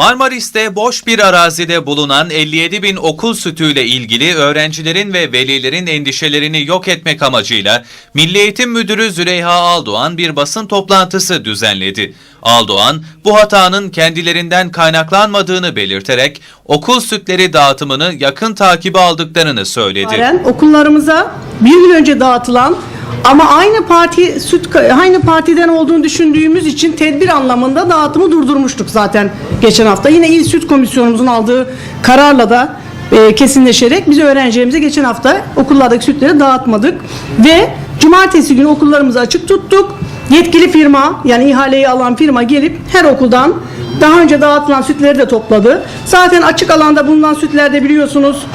Marmaris'te boş bir arazide bulunan 57 bin okul sütüyle ilgili öğrencilerin ve velilerin endişelerini yok etmek amacıyla Milli Eğitim Müdürü Züleyha Aldoğan bir basın toplantısı düzenledi. Aldoğan, bu hatanın kendilerinden kaynaklanmadığını belirterek okul sütleri dağıtımını yakın takibe aldıklarını söyledi. okullarımıza bir gün önce dağıtılan ama aynı parti süt aynı partiden olduğunu düşündüğümüz için tedbir anlamında dağıtımı durdurmuştuk zaten geçen hafta. Yine İl Süt Komisyonumuzun aldığı kararla da e, kesinleşerek biz öğrencilerimize geçen hafta okullardaki sütleri dağıtmadık ve cumartesi günü okullarımızı açık tuttuk. Yetkili firma yani ihaleyi alan firma gelip her okuldan daha önce dağıtılan sütleri de topladı. Zaten açık alanda bulunan sütlerde biliyorsunuz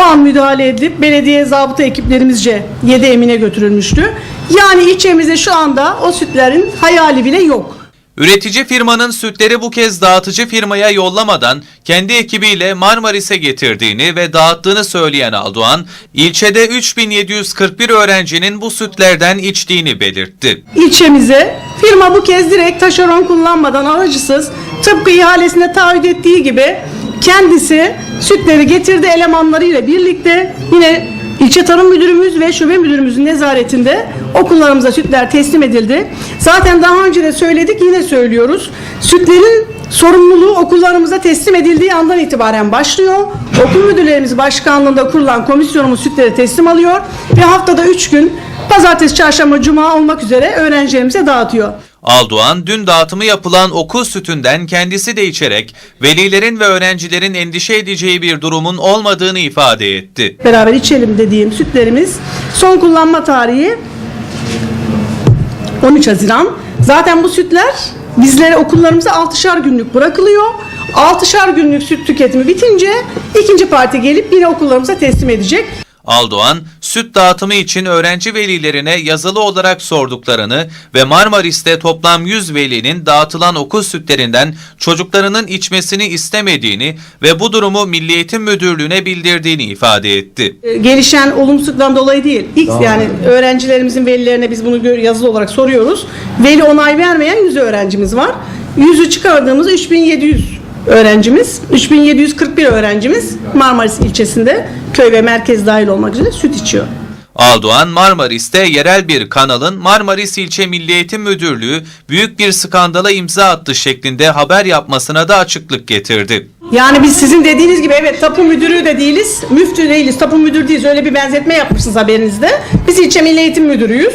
o an müdahale edip belediye zabıta ekiplerimizce 7 emine götürülmüştü. Yani ilçemizde şu anda o sütlerin hayali bile yok. Üretici firmanın sütleri bu kez dağıtıcı firmaya yollamadan kendi ekibiyle Marmaris'e getirdiğini ve dağıttığını söyleyen Aldoğan, ilçede 3741 öğrencinin bu sütlerden içtiğini belirtti. İlçemize firma bu kez direkt taşeron kullanmadan aracısız tıpkı ihalesinde taahhüt ettiği gibi kendisi sütleri getirdi elemanlarıyla birlikte yine ilçe tarım müdürümüz ve şube müdürümüzün nezaretinde okullarımıza sütler teslim edildi. Zaten daha önce de söyledik yine söylüyoruz. Sütlerin sorumluluğu okullarımıza teslim edildiği andan itibaren başlıyor. Okul müdürlerimiz başkanlığında kurulan komisyonumuz sütleri teslim alıyor ve haftada 3 gün pazartesi, çarşamba, cuma olmak üzere öğrencilerimize dağıtıyor. Aldoğan, dün dağıtımı yapılan okul sütünden kendisi de içerek velilerin ve öğrencilerin endişe edeceği bir durumun olmadığını ifade etti. beraber içelim dediğim sütlerimiz son kullanma tarihi 13 Haziran. Zaten bu sütler bizlere okullarımıza 6'şar günlük bırakılıyor. 6'şar günlük süt tüketimi bitince ikinci parti gelip yine okullarımıza teslim edecek. Aldoğan, süt dağıtımı için öğrenci velilerine yazılı olarak sorduklarını ve Marmaris'te toplam 100 velinin dağıtılan okul sütlerinden çocuklarının içmesini istemediğini ve bu durumu Milli Eğitim Müdürlüğü'ne bildirdiğini ifade etti. Ee, Gelişen olumsuzluktan dolayı değil. X yani öğrencilerimizin velilerine biz bunu yazılı olarak soruyoruz. Veli onay vermeyen 100 öğrencimiz var. 100'ü çıkardığımızda 3700 öğrencimiz, 3741 öğrencimiz Marmaris ilçesinde köy ve merkez dahil olmak üzere süt içiyor. Aldoğan, Marmaris'te yerel bir kanalın Marmaris İlçe Milli Eğitim Müdürlüğü büyük bir skandala imza attı şeklinde haber yapmasına da açıklık getirdi. Yani biz sizin dediğiniz gibi evet tapu müdürü de değiliz, müftü değiliz, tapu müdürü değiliz. Öyle bir benzetme yapmışsınız haberinizde. Biz ilçe milli eğitim müdürüyüz.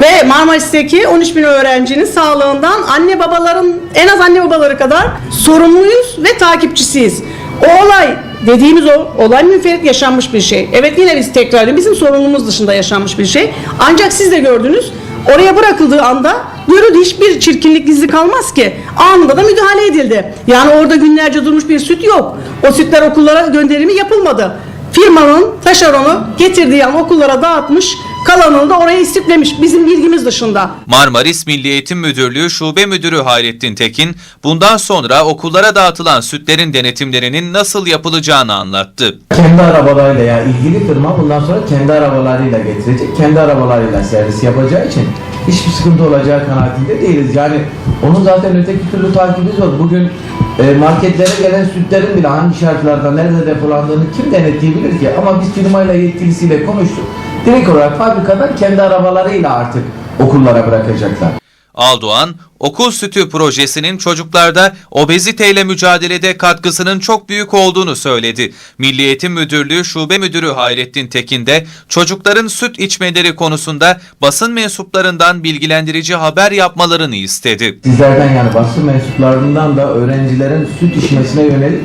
Ve Marmaris'teki 13 bin öğrencinin sağlığından anne babaların en az anne babaları kadar sorumluyuz ve takipçisiyiz. O olay dediğimiz o olay müferit yaşanmış bir şey. Evet yine biz tekrarlayalım bizim sorumluluğumuz dışında yaşanmış bir şey. Ancak siz de gördünüz oraya bırakıldığı anda görüldü hiçbir çirkinlik gizli kalmaz ki. Anında da müdahale edildi. Yani orada günlerce durmuş bir süt yok. O sütler okullara gönderimi yapılmadı. Firmanın taşeronu getirdiği an okullara dağıtmış, kalanını da oraya istiflemiş bizim bilgimiz dışında. Marmaris Milli Eğitim Müdürlüğü Şube Müdürü Hayrettin Tekin, bundan sonra okullara dağıtılan sütlerin denetimlerinin nasıl yapılacağını anlattı. Kendi arabalarıyla yani ilgili firma bundan sonra kendi arabalarıyla getirecek. Kendi arabalarıyla servis yapacağı için hiçbir sıkıntı olacağı kanaatinde değiliz. Yani onun zaten öteki türlü takibi zor. Bugün e, marketlere gelen sütlerin bile hangi şartlarda nerede depolandığını kim denetleyebilir ki? Ama biz firmayla yetkilisiyle konuştuk. Direkt olarak fabrikadan kendi arabalarıyla artık okullara bırakacaklar. Aldoğan, okul sütü projesinin çocuklarda obeziteyle mücadelede katkısının çok büyük olduğunu söyledi. Milli Eğitim Müdürlüğü Şube Müdürü Hayrettin Tekin de çocukların süt içmeleri konusunda basın mensuplarından bilgilendirici haber yapmalarını istedi. Sizlerden yani basın mensuplarından da öğrencilerin süt içmesine yönelik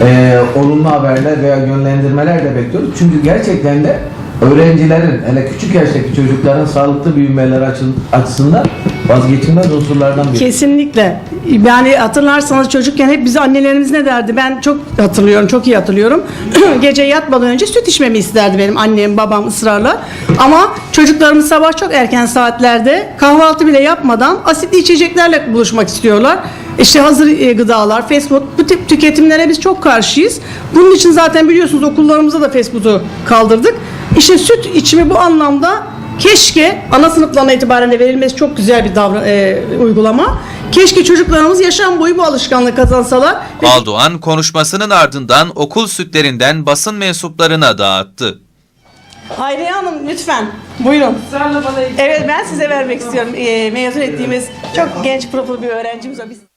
e, olumlu haberler veya yönlendirmeler de bekliyoruz. Çünkü gerçekten de öğrencilerin, hele küçük yaştaki çocukların sağlıklı büyümeleri açısından vazgeçilmez unsurlardan biri. Kesinlikle. Yani hatırlarsanız çocukken hep bize annelerimiz ne derdi? Ben çok hatırlıyorum, çok iyi hatırlıyorum. Gece yatmadan önce süt içmemi isterdi benim annem, babam ısrarla. Ama çocuklarımız sabah çok erken saatlerde kahvaltı bile yapmadan asitli içeceklerle buluşmak istiyorlar. İşte hazır e, gıdalar, fast food bu tip tüketimlere biz çok karşıyız. Bunun için zaten biliyorsunuz okullarımıza da fast food'u kaldırdık. İşte süt içimi bu anlamda keşke ana sınıflarına itibaren de verilmesi çok güzel bir davran e, uygulama. Keşke çocuklarımız yaşam boyu bu alışkanlığı kazansalar. ve Aldoğan konuşmasının ardından okul sütlerinden basın mensuplarına dağıttı. Hayriye Hanım lütfen buyurun. Evet ben size vermek istiyorum. Ee, mezun ettiğimiz çok genç profil bir öğrencimiz var. Biz-